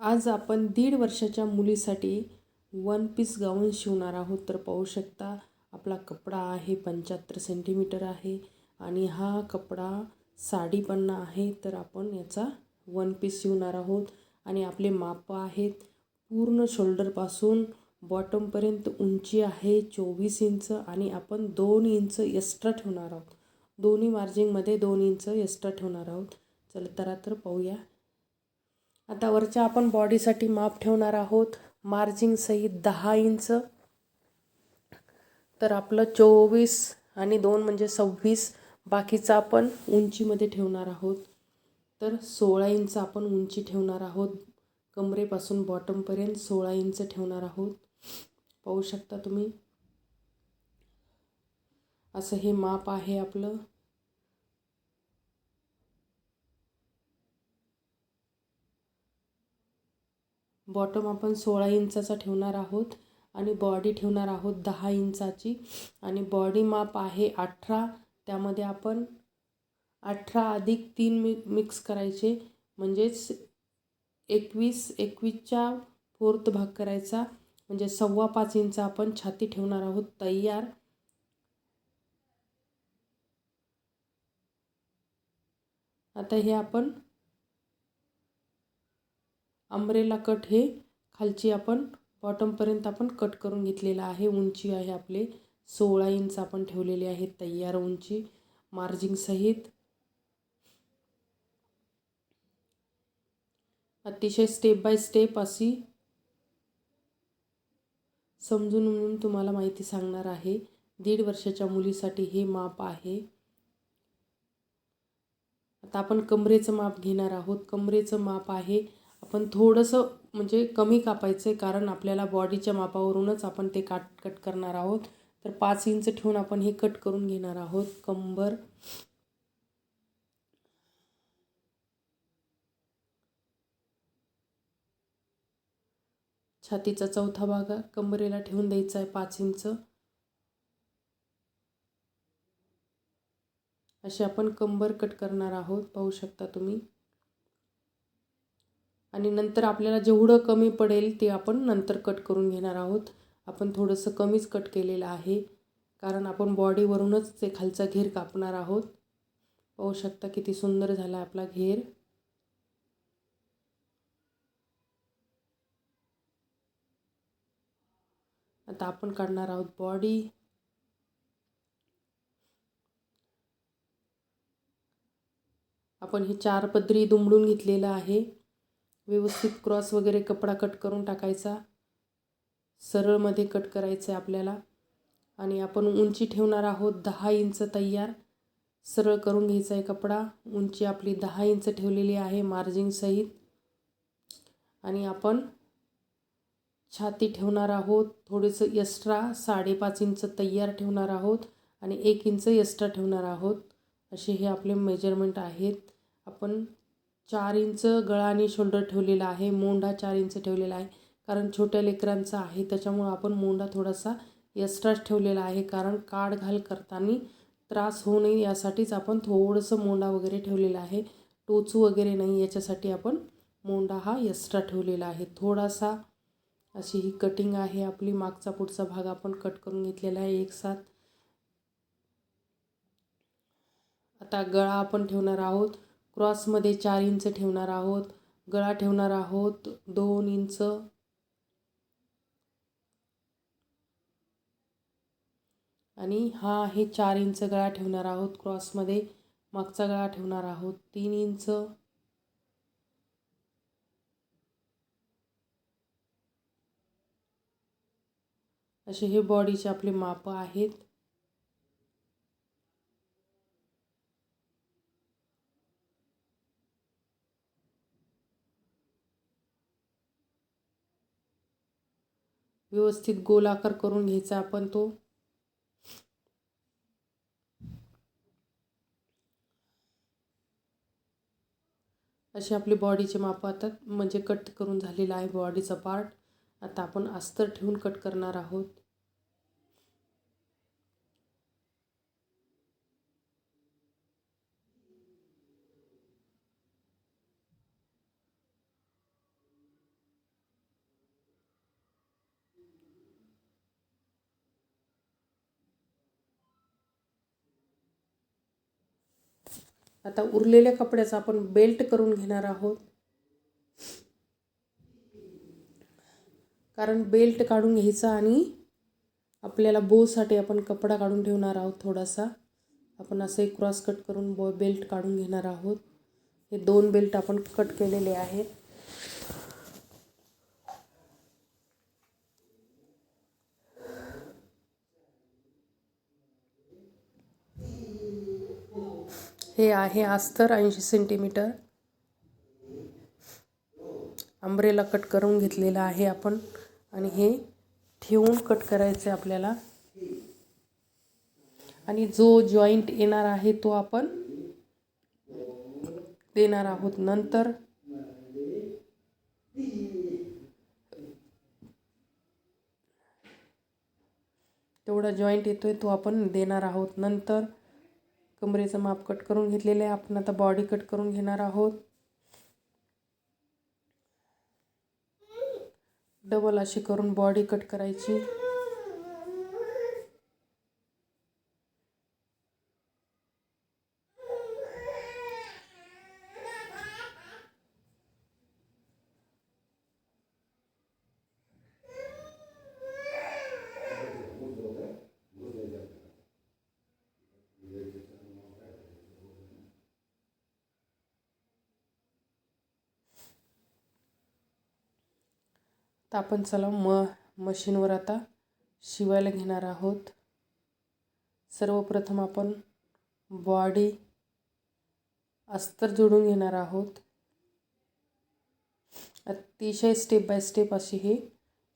आज आपण दीड वर्षाच्या मुलीसाठी वन पीस गाऊन शिवणार आहोत. तर पाहू शकता आपला कपडा आहे पंच्याहत्तर सेंटीमीटर आहे आणि हा कपडा साडीपन्ना आहे. तर आपण याचा वन पीस शिवणार आहोत आणि आपले मापं आहेत पूर्ण शोल्डरपासून बॉटमपर्यंत उंची आहे चोवीस इंच आणि आपण दोन इंच एक्स्ट्रा ठेवणार आहोत. दोन्ही मार्जिंगमध्ये दोन इंच एक्स्ट्रा ठेवणार आहोत. चला तर पाहूया. आता वरच्या आपण बॉडीसाठी माप ठेवणार आहोत. मार्जिंगसहित दहा इंच. तर आपलं चोवीस आणि दोन म्हणजे सव्वीस. बाकीचं आपण उंचीमध्ये ठेवणार आहोत. तर सोळा इंच आपण उंची ठेवणार आहोत. कमरेपासून बॉटमपर्यंत सोळा इंच ठेवणार आहोत. पाहू शकता तुम्ही. असं हे माप आहे आपलं. बॉटम आपण सोळा इंचाचा ठेवणार आहोत आणि बॉडी ठेवणार आहोत दहा इंचाची. आणि बॉडी माप आहे अठरा. त्यामध्ये आपण अठरा अधिक तीन मि मिक्स करायचे. म्हणजेच एकवीस एकवीसच्या फोर्थ भाग करायचा. म्हणजे सव्वा पाच इंच आपण छाती ठेवणार आहोत तयार. आता हे आपण अंब्रेला कट हे खालची आपण बॉटमपर्यंत आपण कट करून घेतलेला आहे. उंची आहे आपले सोळा इंच आपण ठेवलेले आहे. तयार उंची मार्जिंगसहित अतिशय स्टेप बाय स्टेप अशी समजून म्हणून तुम्हाला माहिती सांगणार आहे. दीड वर्षाच्या मुलीसाठी हे माप आहे. आता आपण कमरेचं माप घेणार आहोत. कमरेचं माप आहे आपण थोडंसं म्हणजे कमी कापायचं आहे कारण आपल्याला बॉडीच्या मापावरूनच आपण ते काट कट करणार आहोत. तर पाच इंच ठेवून आपण हे कट करून घेणार आहोत. कंबर. छातीचा चौथा भाग कंबरेला ठेवून द्यायचा आहे पाच इंच. असे आपण कंबर कट करणार आहोत. पाहू शकता तुम्ही. आणि नंतर आपल्याला जेवढं कमी पडेल ते आपण नंतर कट करून घेणार आहोत. आपण थोडंसं कमीच कट केलेलं आहे. कारण आपण बॉडीवरूनच ते खालचा घेर कापणार आहोत. पाहू शकता किती सुंदर झाला आपला घेर. आता आपण काढणार आहोत बॉडी आपण हे चार पदरी दुमडून घेतलेलं आहे. व्यवस्थित क्रॉस वगैरे कपडा कट करून टाकायचा. सरळमध्ये कट करायचं आहे आपल्याला. आणि आपण उंची ठेवणार आहोत दहा इंच तयार. सरळ करून घ्यायचा आहे कपडा. उंची आपली दहा इंच ठेवलेली आहे मार्जिंगसहित आणि आपण छाती ठेवणार आहोत. थोडंसं एक्स्ट्रा साडेपाच इंच तयार ठेवणार आहोत. आणि एक इंच एक्स्ट्रा ठेवणार आहोत. असे हे आपले मेजरमेंट आहेत. आपण चार इंच गळा आणि शोल्डर ठेवलेला आहे. मोंढा चार इंच ठेवलेला आहे. कारण छोट्या लेकरांचा आहे. त्याच्यामुळं आपण मोंढा थोडासा एक्स्ट्राच ठेवलेला आहे. कारण काढ घाल करताना त्रास होऊ नये यासाठीच आपण थोडंसं मोंडा वगैरे ठेवलेला आहे. टोचू वगैरे नाही. याच्यासाठी आपण मोंडा हा एक्स्ट्रा ठेवलेला आहे. थोडासा अशी ही कटिंग आहे. आपली मागचा पुढचा भाग आपण कट करून घेतलेला आहे. एक साथ आता गळा आपण ठेवणार आहोत. क्रॉसमध्ये चार इंच ठेवणार आहोत. गळा ठेवणार आहोत. दोन इंच. आणि हा आहे चार इंच गळा ठेवणार आहोत क्रॉसमध्ये. मागचा गळा ठेवणार आहोत. तीन इंच. असे हे बॉडीचे आपले माप आहेत. व्यवस्थित गोल आकार करून घ्यायचा आपण तो. असे आपली बॉडीचे माप आता म्हणजे कट करून झालेला आहे बॉडीचा पार्ट. आता आपण अस्तर ठेवून कट करणार आहोत. आता उरलेल्या कपड्याचा आपण बेल्ट करून घेणार आहोत. कारण बेल्ट काढून घ्यायचा आणि आपल्याला बोसाठी आपण कपडा काढून ठेवणार आहोत थोडासा. आपण असं एक क्रॉस कट करून बॉ बेल्ट काढून घेणार आहोत. हे दोन बेल्ट आपण कट केलेले आहेत. हे आहे अस्तर ऐंशी सेंटीमीटर आंब्रेला कट करून घेतलेला आहे आपण. आणि हे ठेवून कट करायचं आहे आपल्याला. आणि जो जॉईंट येणार आहे तो आपण देणार आहोत. नंतर तेवढा जॉईंट येतोय तो आपण देणार आहोत. नंतर कमरेचं माप कट करून घेतलेलं आहे. आपण आता बॉडी कट करून घेणार आहोत. डबल अशी करून बॉडी कट करायची. तर आपण चला म मशीनवर आता शिवायला घेणार आहोत. सर्वप्रथम आपण बॉडी अस्तर जोडून घेणार आहोत. अतिशय स्टेप बाय स्टेप अशी हे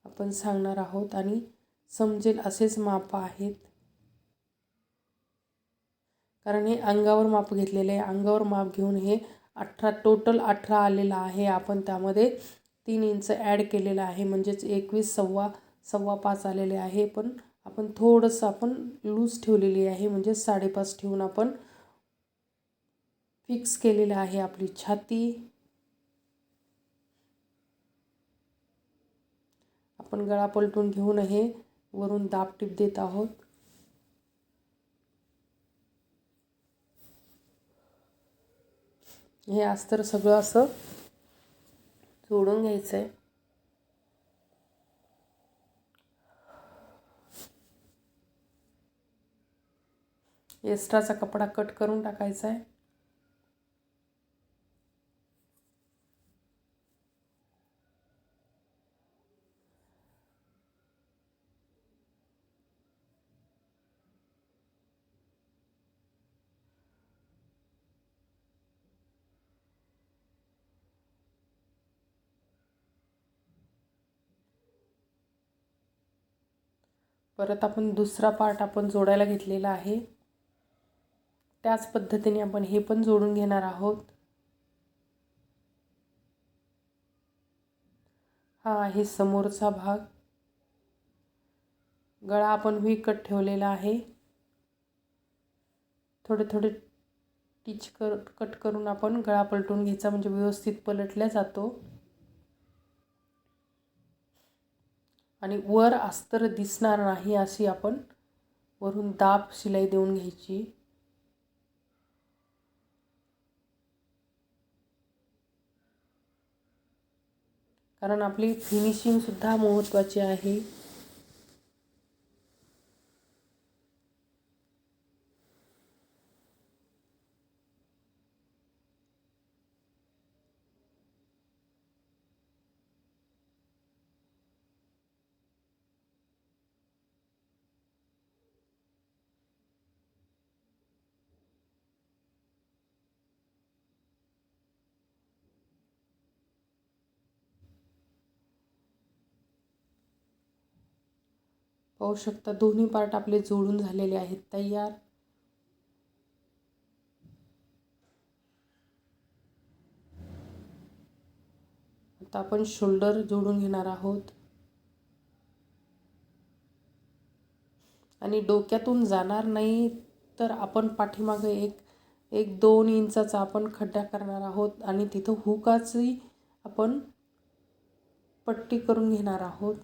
आपण सांगणार आहोत आणि समजेल असेच माप आहेत. कारण हे अंगावर माप घेतलेले आहे. अंगावर माप घेऊन हे अठरा टोटल अठरा आलेलं आहे. आपण त्यामध्ये तीन इंच ॲड केलेलं आहे. म्हणजेच एकवीस सव्वा सव्वा पाच आलेले आहे. पण आपण थोडंसं आपण लूज ठेवलेली आहे. म्हणजे साडेपाच ठेवून आपण फिक्स केलेलं आहे आपली छाती. आपण गळा पलटून घेऊन हे वरून दाब टिप देत आहोत. हे अस्तर सगळं असं जोडून घ्यायचं आहे एक्स्ट्राचा कपडा कट करून टाकायचा आहे परत आपण दुसरा पार्ट आपण जोडायला घेतलेला आहे. त्याच पद्धतीने आपण हे पण जोडून घेणार आहोत. हा आहे समोरचा भाग. गळा आपण व्ही कट ठेवलेला आहे. थोडे थोडे टिच कर कट करून आपण गळा पलटून घ्यायचा म्हणजे व्यवस्थित पलटल्या जातो. आणि वर अस्तर दिसणार नाही अशी आपण वरून दाब शिलाई देऊन घ्यायची. कारण आपली फिनिशिंगसुद्धा महत्त्वाची आहे. पाहू शकता दोन्ही पार्ट आपले जोडून झालेले आहेत. तयार? आता आपण शोल्डर जोडून घेणार आहोत. आणि डोक्यातून जाणार नाही तर आपण पाठीमागे एक एक दोन इंचाचा आपण खड्डा करणार आहोत. आणि तिथं हुकाची आपण पट्टी करून घेणार आहोत.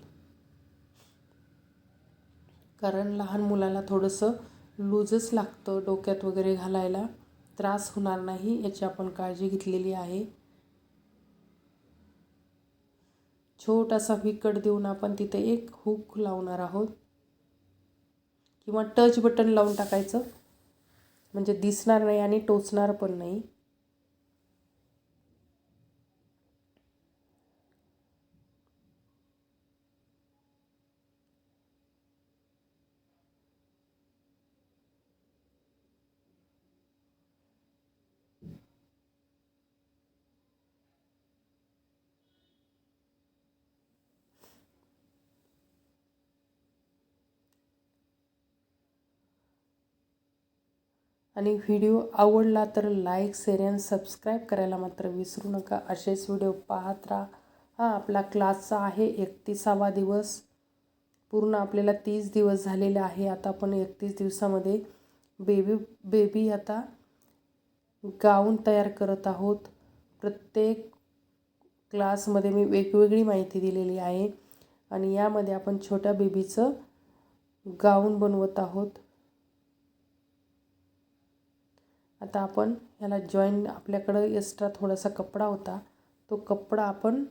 कारण लहान मुलाला थोडंसं लूजच लागतं डोक्यात वगैरे घालायला. त्रास होणार नाही याची आपण काळजी घेतलेली आहे. छोटासा विकट देऊन आपण तिथे एक हुक लावणार आहोत. किंवा टच बटन लावून टाकायचं. म्हणजे दिसणार नाही आणि टोचणार पण नाही. आणि व्हिडिओ आवडला तर लाईक शेअर आणि सबस्क्राईब करायला मात्र विसरू नका. असेच व्हिडिओ पाहत राहा. हा आपला क्लासचा आहे. एकतीसावा दिवस. पूर्ण आपल्याला तीस दिवस झालेले आहे. आता आपण एकतीस दिवसामध्ये बेबी बेबी आता गाऊन तयार करत आहोत. प्रत्येक क्लासमध्ये मी वेगवेगळी माहिती दिलेली आहे. आणि यामध्ये आपण छोट्या बेबीचं गाऊन बनवत आहोत. आता आपण ह्याला जॉईन आपल्याकडं एक्स्ट्रा थोडासा कपडा होता. तो कपडा आपण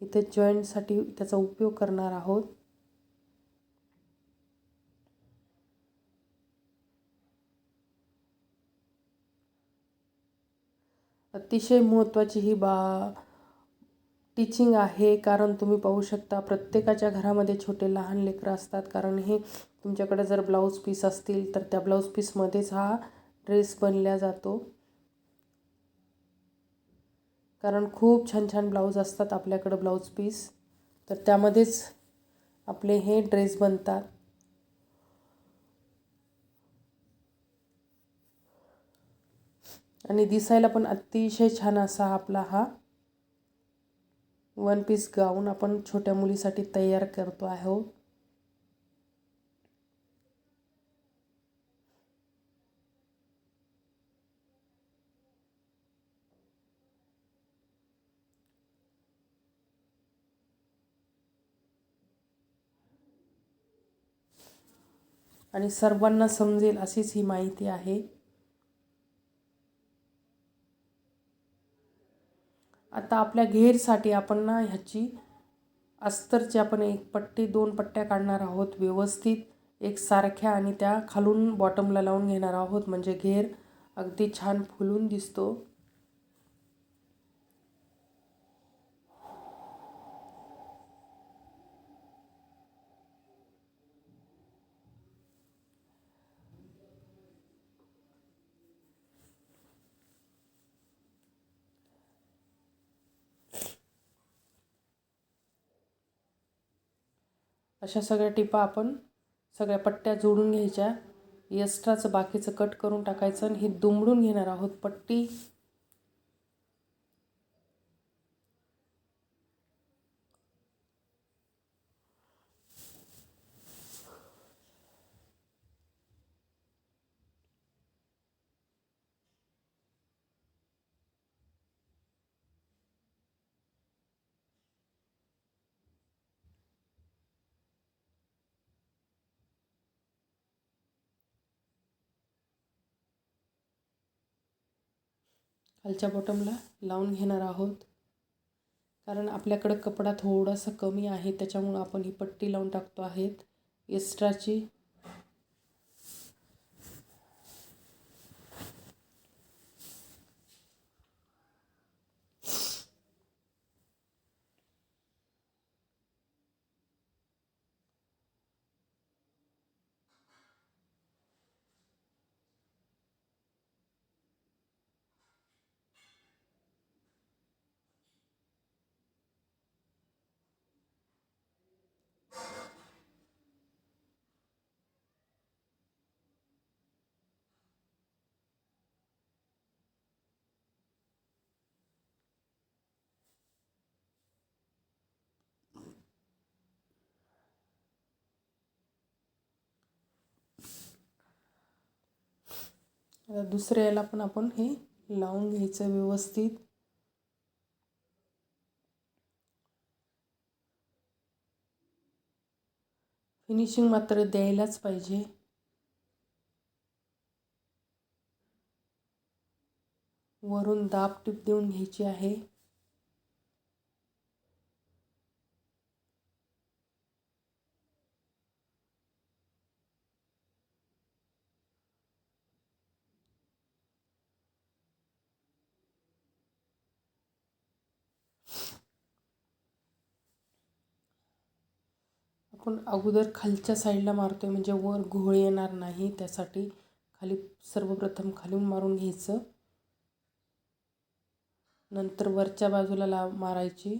इथे जॉईंटसाठी त्याचा उपयोग करणार आहोत. अतिशय महत्त्वाची ही बा टीचिंग आहे कारण तुम्ही पाहू शकता प्रत्येकाच्या घरामध्ये छोटे लहान लेकरं असतात. कारण हे तुमच्याकडे जर ब्लाऊज पीस असतील तर त्या ब्लाऊज पीसमध्येच हा ड्रेस बनला जातो. कारण खूप छान छान ब्लाऊज असतात आपल्याकडं ब्लाऊज पीस. तर त्यामध्येच आपले हे ड्रेस बनतात. आणि दिसायला पण अतिशय छान असा आपला हा वन पीस गाऊन आपण छोट्या मुलीसाठी तयार करतो आहोत आणि सर्वांना समजेल अशीच ही माहिती आहे. आता आपल्या घेरसाठी आपण ना ह्याची अस्तरची आपण एक पट्टी दोन पट्ट्या काढणार आहोत व्यवस्थित. एक सारख्या आणि त्या खालून बॉटमला लावून घेणार आहोत. म्हणजे घेर अगदी छान फुलून दिसतो. अशा सगळ्या टिपा आपण सगळ्या पट्ट्या जोडून घ्यायच्या. एक्स्ट्राचं बाकीचं कट करून टाकायचं आणि हे दुमडून घेणार आहोत. पट्टी खालच्या बॉटमला लावून घेणार आहोत. कारण आपल्याकडं कपडा थोडासा कमी आहे त्याच्यामुळं आपण ही पट्टी लावून टाकतो आहेत. एक्स्ट्राची आता दुसऱ्या याला पण आपण हे लावून घ्यायचं व्यवस्थित. फिनिशिंग मात्र द्यायलाच पाहिजे. वरून दाब टीप देऊन घ्यायची आहे. आपण अगोदर खालच्या साईडला मारतो आहे म्हणजे वर घोळ येणार नाही त्यासाठी खाली सर्वप्रथम खालून मारून घ्यायचं. नंतर वरच्या बाजूला ला मारायची.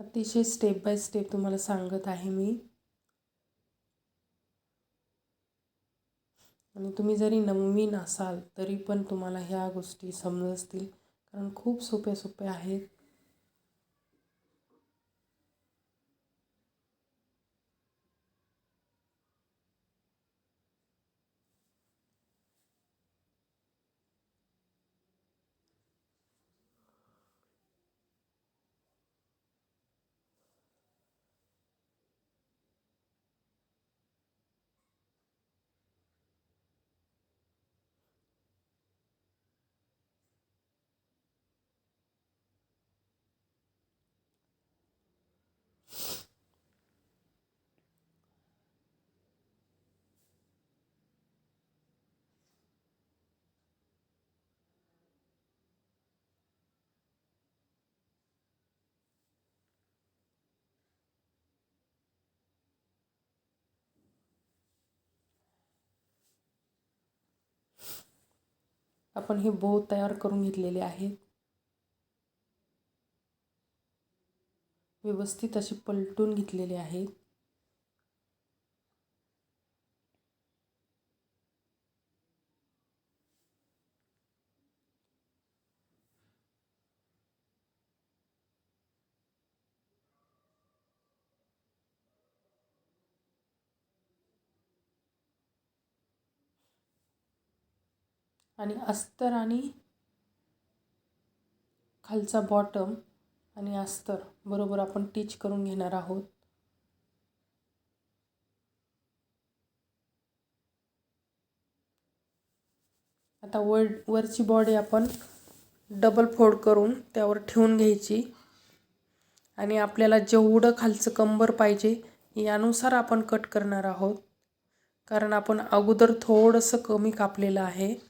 अतिशय स्टेप बाय स्टेप तुम्हाला सांगत आहे मी. आणि तुम्ही जरी नवीन असाल तरी पण तुम्हाला ह्या गोष्टी समजतील. कारण खूप सोप्या सोप्या आहेत. आपण हे बो तयार करून घेतलेले आहेत. व्यवस्थित असे पलटून घेतलेले आहेत. आणि अस्तर आणि खालचा बॉटम आणि अस्तर बरोबर आपण टीच करून घेणार आहोत. आता वर वरची बॉडी आपण डबल फोल्ड करून त्यावर ठेवून घ्यायची. आणि आपल्याला जेवढं खालचं कंबर पाहिजे यानुसार आपण कट करणार आहोत. कारण आपण अगोदर थोडंसं कमी कापलेलं आहे.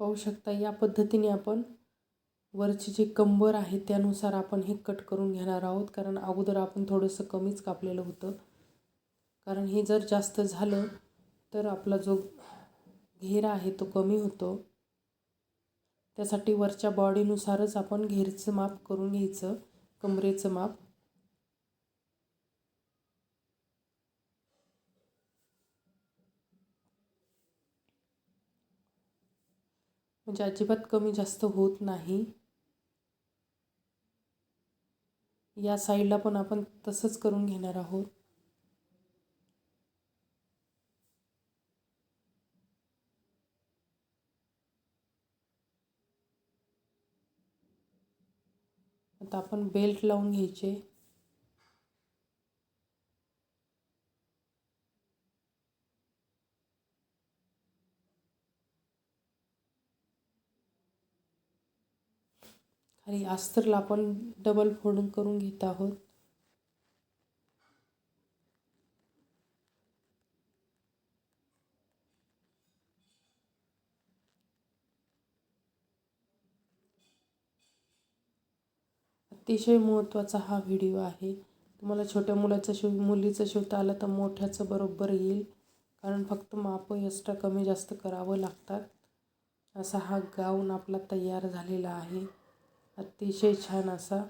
पाहू शकता या पद्धतीने आपण वरची जी कंबर आहे त्यानुसार आपण हे कट करून घेणार आहोत. कारण अगोदर आपण थोडंसं कमीच कापलेलं होतं. कारण हे जर जास्त झालं तर आपला जो घेरा आहे तो कमी होतो. त्यासाठी वरच्या बॉडीनुसारच आपण घेरचं माप करून घ्यायचं कमरेचं माप. म्हणजे अजिबात कमी जास्त होत नाही. या साईडला पण आपण तसंच करून घेणार आहोत. आता आपण बेल्ट लावून घ्यायचे. खाली अस्तरला आपण डबल फोडून करून घेत आहोत. अतिशय महत्त्वाचा हा व्हिडिओ आहे. तुम्हाला छोट्या मुलाचं शिव मुलीचं शिवता आलं तर मोठ्याचं बरोबर येईल. कारण फक्त माप एक्स्ट्रा कमी जास्त करावं लागतात. असा हा गाऊन आपला तयार झालेला आहे. अतिशय छान असा.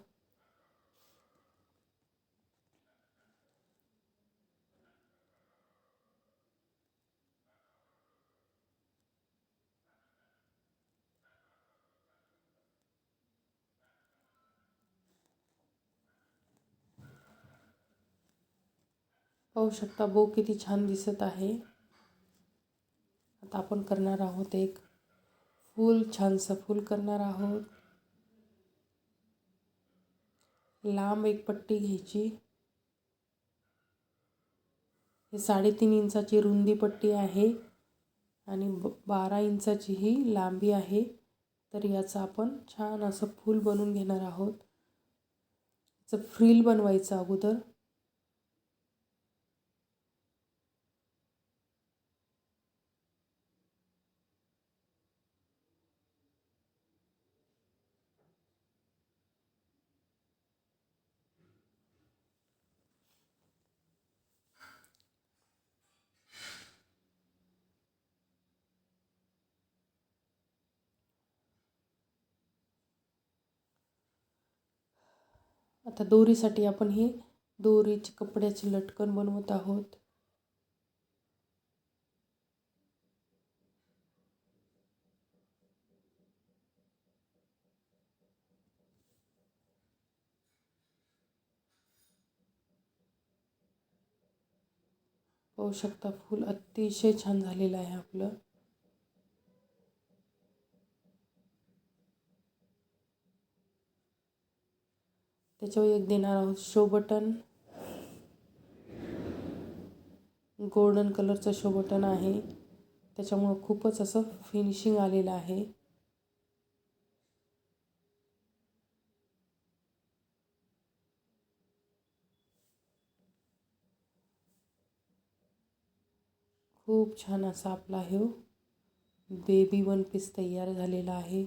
पाहू शकता बो किती छान दिसत आहे. आता आपण करणार आहोत एक फूल, छानसं फूल करणार आहोत. लांब एक पट्टी घ्यायची. हे साडेतीन इंचाची रुंदी पट्टी आहे आणि ब बारा इंचाची ही लांबी आहे. तर याचं आपण छान असं फूल बनवून घेणार आहोत. याचं फ्रील बनवायचं अगोदर. आता दोरीसाठी आपण हे दोरीचे कपड्याचे लटकन बनवत आहोत. पाहू शकता फूल अतिशय छान झालेलं आहे आपलं. त्याच्यावर एक देणार आहोत. शो बटन गोल्डन कलरचं शो बटन आहे. त्याच्यामुळं खूपच असं फिनिशिंग आलेलं आहे. खूप छान असा आपला हे बेबी वन पीस तयार झालेला आहे.